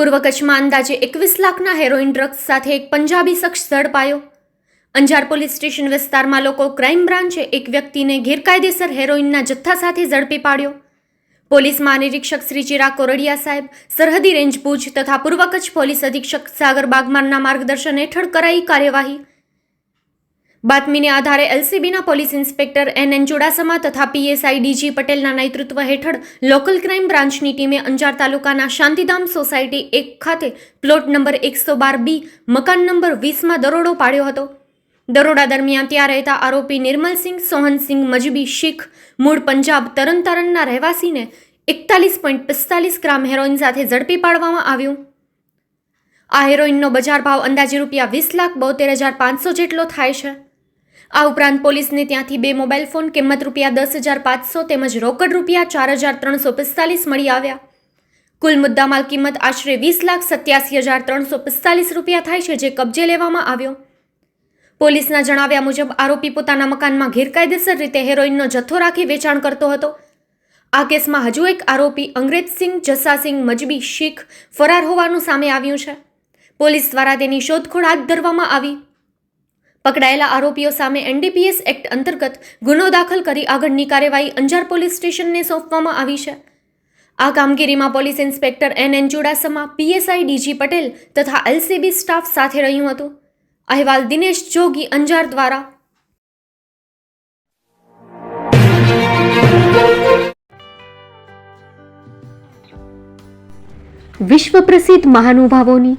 પૂર્વ કચ્છમાં અંદાજે એકવીસ લાખના હેરોઇન ડ્રગ્સ સાથે એક પંજાબી શખ્સ ઝડપાયો. અંજાર પોલીસ સ્ટેશન વિસ્તારમાં લોકો ક્રાઇમ બ્રાન્ચે એક વ્યક્તિને ગેરકાયદેસર હેરોઇનના જથ્થા સાથે ઝડપી પાડ્યો. પોલીસ મહાનિરીક્ષક શ્રી ચિરાગ કોરડિયા સાહેબ, સરહદી રેન્જ ભુજ તથા પૂર્વ કચ્છ પોલીસ અધિક્ષક સાગર બાગમારના માર્ગદર્શન હેઠળ કરાઈ કાર્યવાહી બાતમીને આધારે એલસીબીના police inspector N N Chudasama તથા પીએસઆઈ ડીજી પટેલના નેતૃત્વ હેઠળ લોકલ ક્રાઇમ બ્રાન્ચની ટીમે અંજાર તાલુકાના શાંતિધામ સોસાયટી એક ખાતે પ્લોટ નંબર એકસો બાર બી મકાન નંબર વીસમાં દરોડો પાડ્યો હતો. દરોડા દરમિયાન ત્યાં રહેતા આરોપી નિર્મલસિંહ, સોહનસિંહ, મજબી શીખ, મૂળ પંજાબ તરણતારણના રહેવાસીને એકતાલીસ પોઈન્ટ પિસ્તાલીસ ગ્રામ હેરોઇન સાથે ઝડપી પાડવામાં આવ્યું. આ હેરોઇનનો બજાર ભાવ અંદાજે રૂપિયા વીસ લાખ બોતેર હજાર પાંચસો જેટલો થાય છે. આ ઉપરાંત પોલીસને ત્યાંથી બે મોબાઈલ ફોન, કિંમત રૂપિયા દસ હજાર પાંચસો તેમજ રોકડ રૂપિયા ચાર હજાર ત્રણસો પિસ્તાલીસ મળી આવ્યા. કુલ મુદ્દામાલ કિંમત આશરે વીસ લાખ સત્યાસી હજાર ત્રણસો પિસ્તાલીસ રૂપિયા થાય છે જે કબજે લેવામાં આવ્યો. પોલીસના જણાવ્યા મુજબ, આરોપી પોતાના મકાનમાં ગેરકાયદેસર રીતે હેરોઇનનો જથ્થો રાખી વેચાણ કરતો હતો. આ કેસમાં હજુ એક આરોપી અંગ્રેજસિંહ, જસાસિંહ, મજબી, શીખ ફરાર હોવાનું સામે આવ્યું છે. પોલીસ દ્વારા તેની શોધખોળ હાથ ધરવામાં આવી. પકડાયેલા આરોપીઓ સામે એનડીપીએસ એક્ટ અંતર્ગત ગુનો દાખલ કરી આગળની કાર્યવાહી અંજાર પોલીસ સ્ટેશનને સોંપવામાં આવી છે. આ કામગીરીમાં police inspector N N Chudasama PSI DG Patel તથા એલસીબી સ્ટાફ સાથે રહ્યું હતું. અહેવાલ દિનેશ જોગી, અંજાર દ્વારા. વિશ્વ પ્રસિદ્ધ મહાનુભાવોની